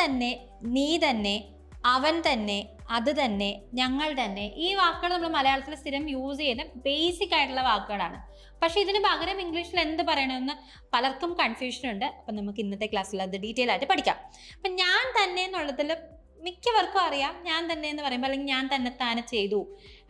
തന്നെ നീ തന്നെ അവൻ തന്നെ അത് തന്നെ ഞങ്ങൾ തന്നെ. ഈ വാക്കുകൾ നമ്മൾ മലയാളത്തിൽ സ്ഥിരം യൂസ് ചെയ്യുന്ന ബേസിക് ആയിട്ടുള്ള വാക്കുകളാണ്. പക്ഷേ ഇതിന് പകരം ഇംഗ്ലീഷിൽ എന്ത് പറയണമെന്ന് പലർക്കും കൺഫ്യൂഷൻ ഉണ്ട്. അപ്പം നമുക്ക് ഇന്നത്തെ ക്ലാസ്സിൽ അത് ഡീറ്റെയിൽ ആയിട്ട് പഠിക്കാം. അപ്പം ഞാൻ തന്നെ എന്നുള്ളതിൽ മിക്കവർക്കും അറിയാം. ഞാൻ തന്നെ എന്ന് പറയുമ്പോൾ അല്ലെങ്കിൽ ഞാൻ തന്നെത്താനെ ചെയ്തു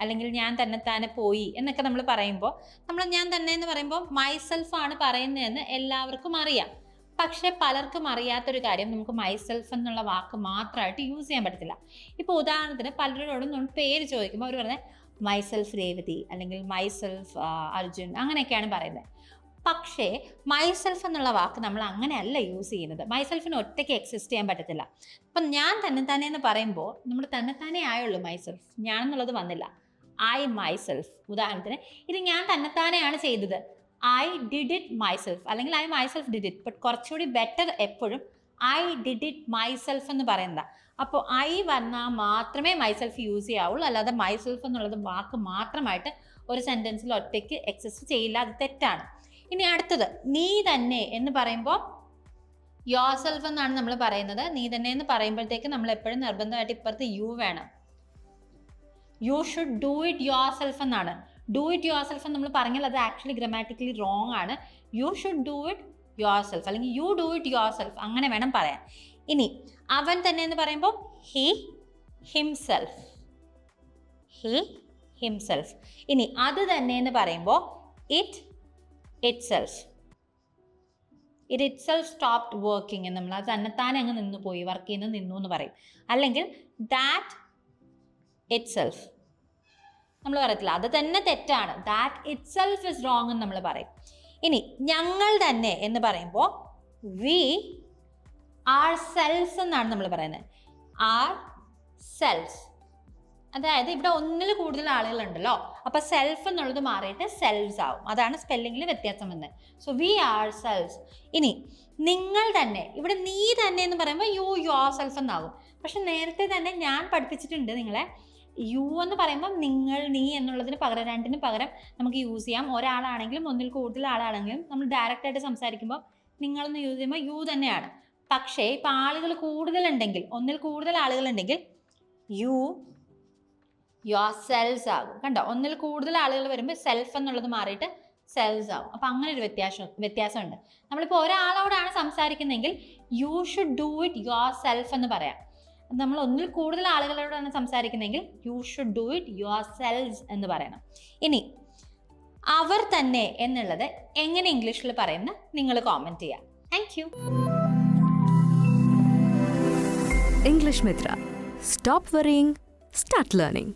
അല്ലെങ്കിൽ ഞാൻ തന്നെത്താനെ പോയി എന്നൊക്കെ നമ്മൾ പറയുമ്പോൾ നമ്മൾ ഞാൻ തന്നെ എന്ന് പറയുമ്പോൾ മൈസെൽഫാണ് പറയുന്നതെന്ന് എല്ലാവർക്കും അറിയാം. പക്ഷേ പലർക്കും അറിയാത്തൊരു കാര്യം നമുക്ക് മൈസെൽഫ് എന്നുള്ള വാക്ക് മാത്രമായിട്ട് യൂസ് ചെയ്യാൻ പറ്റത്തില്ല. ഇപ്പോൾ ഉദാഹരണത്തിന് പലരോടും നമ്മൾ പേര് ചോദിക്കുമ്പോൾ അവർ പറയുന്നത് മൈസെൽഫ് രേവതി അല്ലെങ്കിൽ മൈസെൽഫ് അർജുൻ അങ്ങനെയൊക്കെയാണ് പറയുന്നത് പക്ഷേ മൈസെൽഫ് എന്നുള്ള വാക്ക് നമ്മൾ അങ്ങനെയല്ല യൂസ് ചെയ്യുന്നത്. മൈസെൽഫിന് ഒറ്റയ്ക്ക് എക്സിസ്റ്റ് ചെയ്യാൻ പറ്റത്തില്ല. അപ്പം ഞാൻ തന്നെ തന്നെ എന്ന് പറയുമ്പോൾ നമ്മൾ തന്നെ തന്നെ ആയുള്ളൂ മൈസെൽഫ് ഞാൻ എന്നുള്ളത് വന്നില്ല. ഐ മൈസെൽഫ് ഉദാഹരണത്തിന് ഇത് ഞാൻ തന്നെത്താനെയാണ് ചെയ്തത്. ഐ ഡിഡ് ഇറ്റ് മൈസെൽഫ് അല്ലെങ്കിൽ I myself did it but കുറച്ചുകൂടി ബെറ്റർ എപ്പോഴും ഐ ഡിഡ് ഇറ്റ് മൈസെൽഫ് എന്ന് പറയുന്നത്. അപ്പോൾ ഐ വന്നാൽ മാത്രമേ മൈസെൽഫ് യൂസ് ചെയ്യാവുള്ളൂ. അല്ലാതെ മൈസെൽഫ് എന്നുള്ളത് വാക്ക് മാത്രമായിട്ട് ഒരു സെന്റൻസിൽ ഒറ്റയ്ക്ക് എക്സസ് ചെയ്യില്ല. അത് തെറ്റാണ്. ഇനി അടുത്തത്. നീ തന്നെ എന്ന് പറയുമ്പോൾ യോർ സെൽഫ് എന്നാണ് നമ്മൾ പറയുന്നത്. നീ തന്നെ എന്ന് പറയുമ്പോഴത്തേക്ക് നമ്മൾ എപ്പോഴും നിർബന്ധമായിട്ട് ഇപ്പുറത്ത് യു വേണം. You should do it yourself എന്നാണ്. ഡു ഇറ്റ് യുവർ സെൽഫ് എന്ന് നമ്മൾ പറഞ്ഞാൽ അത് ആക്ച്വലി ഗ്രമാറ്റിക്കലി റോങ് ആണ്. You should do it yourself അല്ലെങ്കിൽ you do it yourself അങ്ങനെ വേണം പറയാൻ. ഇനി അവൻ തന്നെ എന്ന് പറയുമ്പോൾ ഹി ഹിംസെൽഫ് ഹി ഹിംസെൽഫ് ഇനി അത് തന്നെ എന്ന് പറയുമ്പോൾ it itself it itself stopped working നമ്മൾ അത് തന്നെത്താൻ അങ്ങ് നിന്നു പോയി വർക്ക് ചെയ്യുന്നത് നിന്നു എന്ന് പറയും. അല്ലെങ്കിൽ ദാറ്റ് ഇറ്റ് സെൽഫ് നമ്മൾ പറയത്തില്ല. അത് തന്നെ തെറ്റാണ്. That itself is wrong എന്ന് നമ്മൾ പറയും. ഇനി ഞങ്ങൾ തന്നെ എന്ന് പറയുമ്പോൾ വി ആർ സെൽസ് എന്നാണ് നമ്മൾ പറയുന്നത്. ആർ സെൽസ് അതായത് ഇവിടെ ഒന്നിൽ കൂടുതൽ ആളുകളുണ്ടല്ലോ. അപ്പൊ സെൽഫ് എന്നുള്ളത് മാറിയിട്ട് സെൽസ് ആവും. അതാണ് സ്പെല്ലിങ്ങിൽ വ്യത്യാസം വന്നത്. സോ വി ആർ സെൽസ് ഇനി നിങ്ങൾ തന്നെ ഇവിടെ നീ തന്നെ എന്ന് പറയുമ്പോൾ യു യുവർ സെൽഫ് എന്നാകും പക്ഷെ നേരത്തെ തന്നെ ഞാൻ പഠിപ്പിച്ചിട്ടുണ്ട് നിങ്ങളെ. യു എന്ന് പറയുമ്പോൾ നിങ്ങൾ നീ എന്നുള്ളതിന് പകരം രണ്ടിന് പകരം നമുക്ക് യൂസ് ചെയ്യാം. ഒരാളാണെങ്കിലും ഒന്നിൽ കൂടുതൽ ആളാണെങ്കിലും നമ്മൾ ഡയറക്റ്റ് ആയിട്ട് സംസാരിക്കുമ്പോൾ നിങ്ങളെന്ന് യൂസ് ചെയ്യുമ്പോൾ യു തന്നെയാണ്. പക്ഷേ ഇപ്പം ആളുകൾ കൂടുതലുണ്ടെങ്കിൽ ഒന്നിൽ കൂടുതൽ ആളുകളുണ്ടെങ്കിൽ യു യുവർ സെൽസ് ആകും. കണ്ടോ? ഒന്നിൽ കൂടുതൽ ആളുകൾ വരുമ്പോൾ സെൽഫ് എന്നുള്ളത് മാറിയിട്ട് സെൽസ് ആവും അപ്പം അങ്ങനെ ഒരു വ്യത്യാസം വ്യത്യാസമുണ്ട്. നമ്മളിപ്പോൾ ഒരാളോടാണ് സംസാരിക്കുന്നതെങ്കിൽ you should do it yourself എന്ന് പറയാം. നമ്മൾ ഒന്നിൽ കൂടുതൽ ആളുകളോടാണ് സംസാരിക്കുന്നതെങ്കിൽ you should do it yourselves എന്ന് പറയണം. ഇനി അവർ തന്നെ എന്നുള്ളത് എങ്ങനെ ഇംഗ്ലീഷിൽ പറയുന്ന നിങ്ങൾ കോമെന്റ് ചെയ്യാം. Thank you English Mitra stop worrying start learning.